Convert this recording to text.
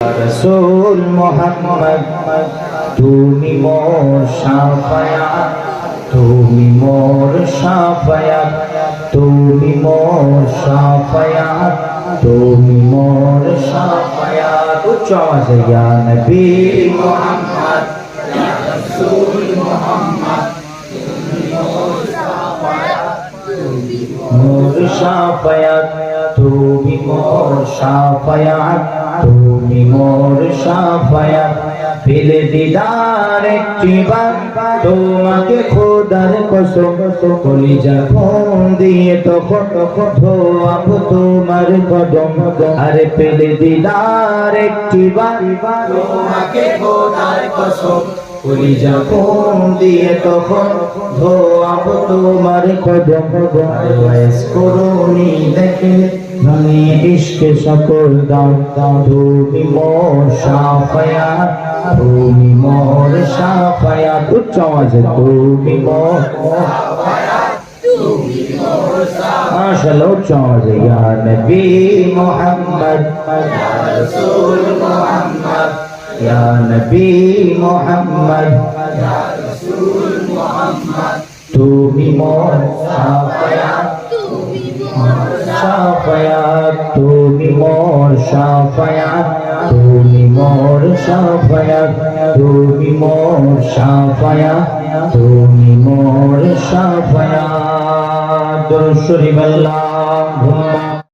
রসুল মোহাম্মদ, তুমি মোর সাফায়া, তুমি মোর সাফায়া, তুমি মোর সাফায়া, তুমি মোর সাফায়া। উচ্চ আওয়াজে, ইয়া নবী মোহাম্মদ মোর সাফায়াত, তুমি মোর সাফায়াত। পেলে দিদার একটিবার তোমাকে খোদার কসম, কলিজা ফোন দিয়ে তখন ধোয়াব তোমার কদম। আরে পেলে দিদার একটিবার তোমাকে খোদার কসম কলিজা ফোন দিয়ে তখন ধোয়াব তোমার কদম বয়স করুনি দেখে মানে ইশকে সকল দাও দাও তুমি মোর সাফায়া তুমি মোর সাফায়া উচ্চ আওয়াজে তুমি মোর মাশাআল্লাহ, উচ্চ আওয়াজে। ইয়া নবী মুহাম্মদ ইয়া রাসূল মুহাম্মদ। ইয়া নবী মুহাম্মদ ইয়া রাসূল মুহাম্মদ তুমি মোর সাফায়া সাফায়াত তুমি মোর সাফায়াত তুমি মোর সাফায়াত তুমি মোর সাফায়াত তুমি মোর সাফায়াত দরুদ শরীফ আল্লাহুম্মা